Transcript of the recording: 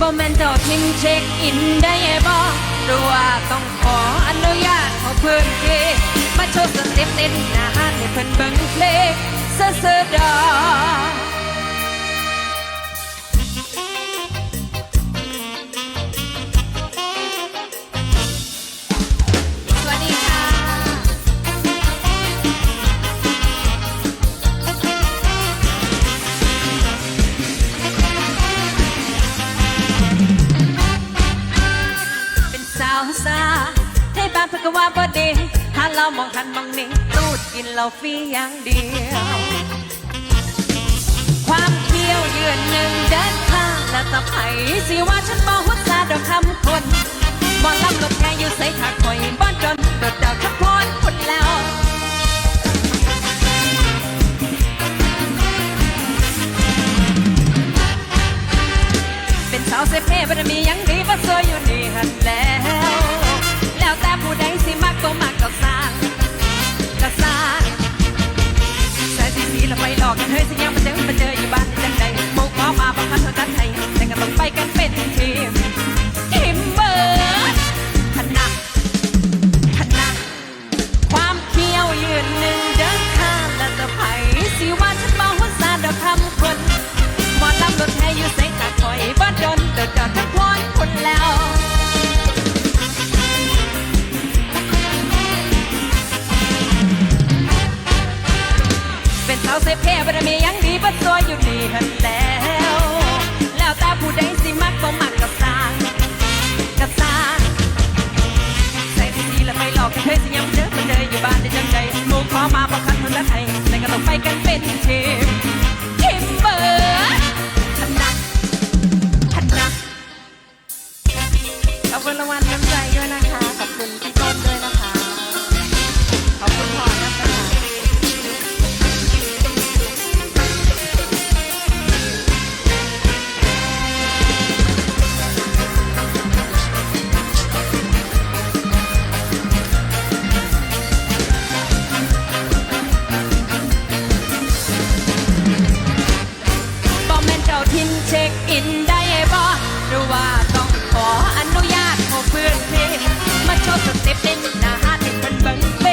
บ่แม่นเจ้าทิมเช็คอินได้บ่หรือว่าต้องขออนุญาตขอเพื่อนเกมาโชว์สเต็ปเต้นหน้าห้านให้เพิ่นเบิ่งเพลงเสื้อเสื้อดอก ซาเทบ้านเพื่อก็ว่าบ่ดีหาเรามองหันมองนี่ตูดกินเราฟรีอย่างเดียว ความเที่ยวยืนหนึ่งเดินทางและตะไผ่สิว่าฉันบ่หัวซาดอกคำคนบ่ลำลบแกอยู่ใส่ขาคอยบ้านจนโดดดาวทักพรคนแล้วเป็นสาวเซเป้บารมียังดีบ่สวยอยู่นี่หันแล้วแล้ว อกกันเฮ้ยสิยังมาเจอมาเจออยู่บ้าน เป็นสาวเพเพบารมียังดีบ่ซวยอยู่นี่หันแล้ว แล้วแต่ผู้ใดสิมักบ่มักก็สางก็สางใส่ดีแล้วไม่หลอกกันเฮ้ยสิยังเจอมาเจออยู่บ้านได้จังใจหมู่ขอมาบอกคันคนละไทยแต่ก็ต้องไปกันเป็นเช รือว่าต้องขออนุญาตของเพื่อนเพลงมาโชว์สเต็ปเต้นหน้าห้นให้เพิ่นเบิ่ง